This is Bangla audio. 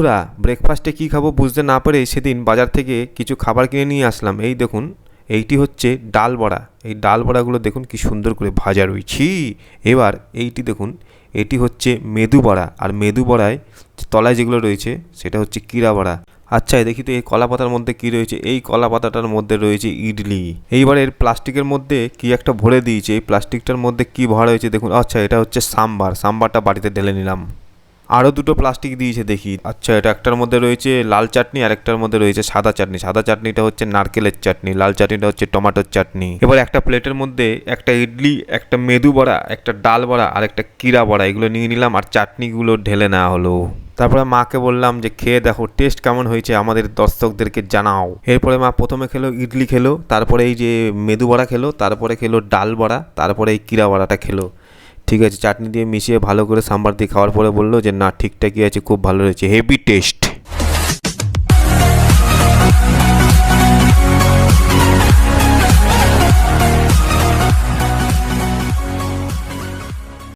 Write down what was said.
বন্ধুরা ব্রেকফাস্টে কি খাব বুঝতে না পেরে সেদিন বাজার থেকে কিছু খাবার কিনে নিয়ে আসলাম। এই দেখুন, এইটি হচ্ছে ডাল বড়া। এই ডাল বড়াগুলো দেখুন কি সুন্দর করে ভাজা রয়েছি এবার এইটি দেখুন, এটি হচ্ছে মেদু বড়া। আর মেদু বড়ায় তলায় যেগুলো রয়েছে, সেটা হচ্ছে কিরা বড়া। আচ্ছা দেখি তো এই কলা পাতার মধ্যে কি রয়েছে? এই কলা পাতাটার মধ্যে রয়েছে ইডলি। এইবার এর প্লাস্টিকের মধ্যে কি একটা ভরে দিয়েছে? এই প্লাস্টিকটার মধ্যে কি ভরা হয়েছে দেখুন। আচ্ছা এটা হচ্ছে সাম্বার। সাম্বারটা বাড়িতে ঢেলে নিলাম। আরও দুটো প্লাস্টিক দিয়েছে দেখি। আচ্ছা এটা একটার মধ্যে রয়েছে লাল চাটনি আর একটার মধ্যে রয়েছে সাদা চাটনি। সাদা চাটনিটা হচ্ছে নারকেলের চাটনি, লাল চাটনিটা হচ্ছে টমেটোর চাটনি। এবার একটা প্লেটের মধ্যে একটা ইডলি, একটা মেদু বড়া, একটা ডাল বড়া, আর একটা কিরা বড়া, এগুলো নিয়ে নিলাম আর চাটনিগুলো ঢেলে নেওয়া হলো। তারপরে মাকে বললাম যে, খেয়ে দেখো টেস্ট কেমন হয়েছে আমাদের দর্শকদেরকে জানাও। এরপরে মা প্রথমে খেলো ইডলি খেলো, তারপরে এই যে মেদু বড়া খেলো, তারপরে খেলো ডাল বড়া, তারপরে এই কিরা বড়াটা খেলো। ঠিক আছে, চাটনি দিয়ে মিশিয়ে ভালো করে সাম্বার দিয়ে খাওয়ার পরে বলল যে, না, ঠিকঠাকই আছে, খুব ভালো রয়েছে হেভি টেস্ট